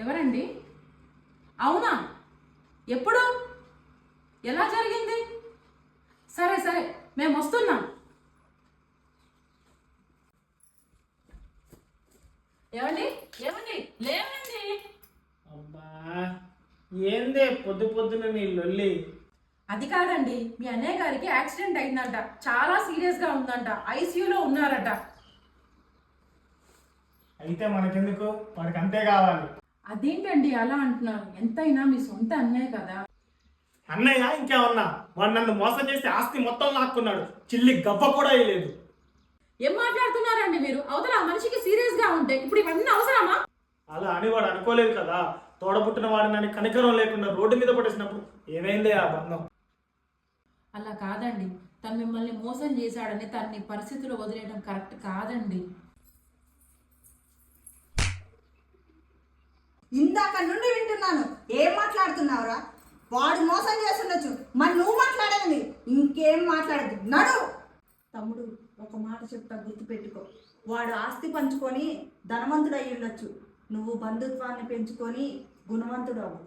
ఎవరండి? అవునా? ఎప్పుడు? ఎలా జరిగింది? సరే సరే మేము వస్తున్నాం. ఏమండి? ఏమండి? లేవండి. అబ్బా ఏందే పొద్దు పొద్దున నీ లొల్లి? అది కాదండి మీ అన్నయ్య గారికి యాక్సిడెంట్ అయిందంట. చాలా సీరియస్గా ఉందంట. ఐసీయూలో ఉన్నారట. అయితే మనకెందుకు? వాడికి అంతే కావాలి. అదేంటండి అలా అంటున్నారు? ఎంతైనా మీ సొంత అన్నయ్య కదా. అన్నయ్య ఇంకేమన్నా? వాడు నన్ను మోసం చేసి ఆస్తి మొత్తం లాక్కున్నాడు. చిల్లి గవ్వ కూడా వేయలేదు. ఏం మాట్లాడుతున్నారండి మీరు? అవతల ఆ మనిషికి సీరియస్గా ఉంటే ఇప్పుడు ఇవన్నీ అవసరమా? అలా అని వాడు అనుకోలేదు కదా. తోడబుట్టిన వాడిని నన్ను కనికరం లేకుండా రోడ్డు మీద పడేసినప్పుడు ఏమైందే ఆ బంధం? అలా కాదండి. తను మిమ్మల్ని మోసం చేశాడని తన్ని పరిస్థితిలో వదిలేయడం కరెక్ట్ కాదండి. ఇందాక నుండి వింటున్నాను. ఏం మాట్లాడుతున్నావురా? వాడు మోసం చేస్తుండొచ్చు. మరి నువ్వు మాట్లాడేది? ఇంకేం మాట్లాడదు నడు! తమ్ముడు ఒక మాట చెప్తా గుర్తుపెట్టుకో. వాడు ఆస్తి పంచుకొని ధనవంతుడు అయి ఉండొచ్చు నువ్వు బంధుత్వాన్ని పెంచుకొని గుణవంతుడు అవ్వు